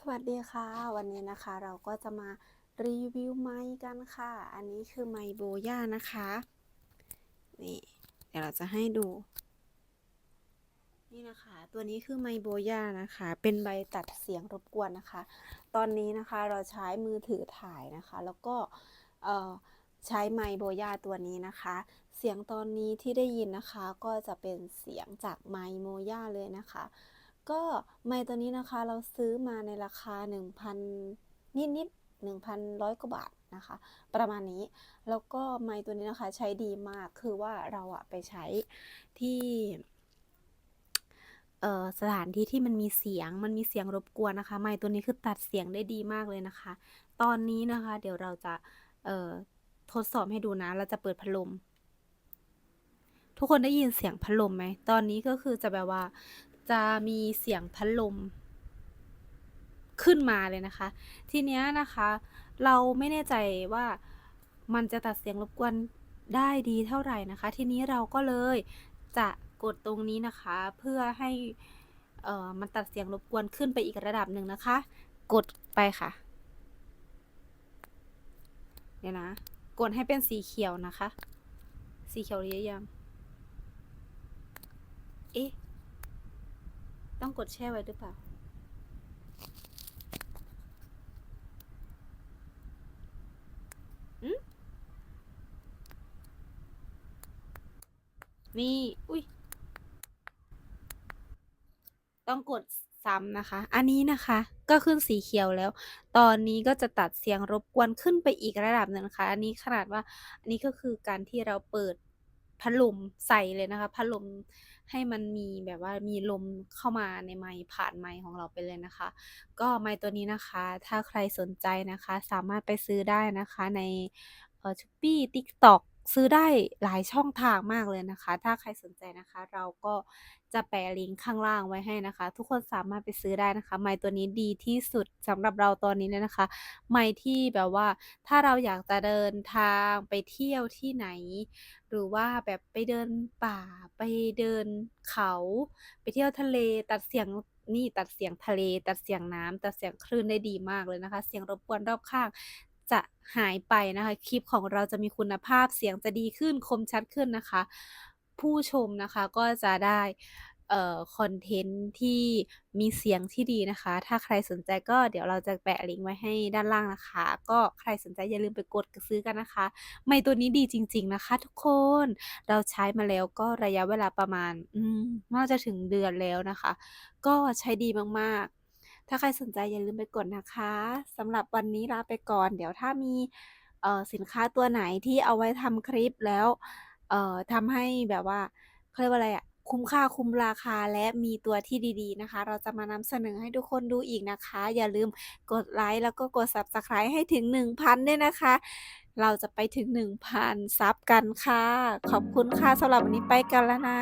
สวัสดีค่ะ วันนี้นะคะเราก็จะมารีวิวไม้กันค่ะ อันนี้คือไม้โบย่านะคะนี่เดี๋ยวเราจะให้ดู นี่นะคะ ตัวนี้คือไมโบย่านะคะ เป็นใบตัดเสียงรบกวนนะคะ ตอนนี้นะคะเราใช้มือถือถ่ายนะคะ แล้วก็เออใช้ไมโบย่าตัวนี้นะคะ เสียงตอนนี้ที่ได้ยินนะคะก็จะเป็นเสียงจากไมโมย่าเลยนะคะ ก็ไมค์ตัวนี้นะคะเราซื้อมาในราคา 1,000 นิดนิด1,100 กว่าบาทนะคะ ประมาณนี้ แล้วก็ไมค์ตัวนี้นะคะใช้ดีมาก คือว่าเราอะไปใช้ที่สถานที่ที่มันมีเสียง มันมีเสียงรบกวนนะคะ ไมค์ตัวนี้คือตัดเสียงได้ดีมากเลยนะคะ ตอนนี้นะคะ เดี๋ยวเราจะทดสอบให้ดูนะ เราจะเปิดพัดลม ทุกคนได้ยินเสียงพัดลมไหม ตอนนี้ก็คือจะแบบว่า จะมีเสียงพัดลม ขึ้นมาเลยนะคะ ทีเนี้ยนะคะ เราไม่แน่ใจว่ามันจะตัดเสียงรบกวนได้ดีเท่าไหร่นะคะ ทีนี้เราก็เลยจะกดตรงนี้นะคะ เพื่อให้เอ่อมันตัดเสียงรบกวนขึ้นไปอีกระดับหนึ่งนะคะ กดไปค่ะเดี๋ยวนะ กดให้เป็นสีเขียวนะคะ สีเขียวหรือยังเอ๊ะ ต้องกดแช่ไว้หรือเปล่าอืมนี่ อุ้ย ต้องกดซ้ำนะคะ อันนี้นะคะ ก็ขึ้นสีเขียวแล้ว ตอนนี้ก็จะตัดเสียงรบกวนขึ้นไปอีกระดับหนึ่งนะคะ อันนี้ขนาดว่า อันนี้ก็คือการที่เราเปิดพัดลมใส่เลยนะคะ พัดลม ให้มันมีแบบว่ามีลมเข้ามาในไม้ผ่านไม้ของเราไปเลยนะคะ ก็ไม้ตัวนี้นะคะ ถ้าใครสนใจนะคะ สามารถไปซื้อได้นะคะในเอ่อ Shopee TikTok ซื้อได้หลายช่องทางมากเลยนะคะ ถ้าใครสนใจนะคะ เราก็จะแปะลิงก์ข้างล่างไว้ให้นะคะ ทุกคนสามารถไปซื้อได้นะคะ ไมค์ตัวนี้ดีที่สุดสำหรับเราตอนนี้เลยนะคะ ไมค์ที่แบบว่า ถ้าเราอยากจะเดินทางไปเที่ยวที่ไหน หรือว่าแบบไปเดินป่าไปเดินเขา ไปเที่ยวทะเลตัดเสียงนี่ตัดเสียงทะเล ตัดเสียงน้ำตัดเสียงคลื่นได้ดีมากเลยนะคะ เสียงรบกวนรอบข้าง จะหายไปนะคะ คลิปของเราจะมีคุณภาพเสียงจะดีขึ้นคมชัดขึ้นนะคะ ผู้ชมนะคะก็จะได้คอนเทนต์ที่มีเสียงที่ดีนะคะ ถ้าใครสนใจก็เดี๋ยวเราจะแปะลิงก์ไว้ให้ด้านล่างนะคะ ก็ใครสนใจอย่าลืมไปกดซื้อกันนะคะ ไมค์ตัวนี้ดีจริง ๆนะคะ ทุกคน เราใช้มาแล้วก็ระยะเวลาประมาณ อืมน่าจะถึงเดือนแล้วนะคะ ก็ใช้ดีมากๆ ถ้าใครสนใจอย่าลืมไปกดนะคะสำหรับวันนี้ลาไปก่อน เดี๋ยวถ้ามีสินค้าตัวไหนที่เอาไว้ทำคลิปแล้วทำให้แบบว่าเขาเรียกว่าอะไรอะคุ้มค่าคุ้มราคาและมีตัวที่ดีๆนะคะ เราจะมานำเสนอให้ทุกคนดูอีกนะคะ อย่าลืมกดไลก์แล้วก็กด Subscribe ให้ถึง 1,000 ด้วยนะคะ เราจะไปถึง 1,000 ซับกันค่ะ ขอบคุณค่ะสำหรับวันนี้ไปกันแล้วนะ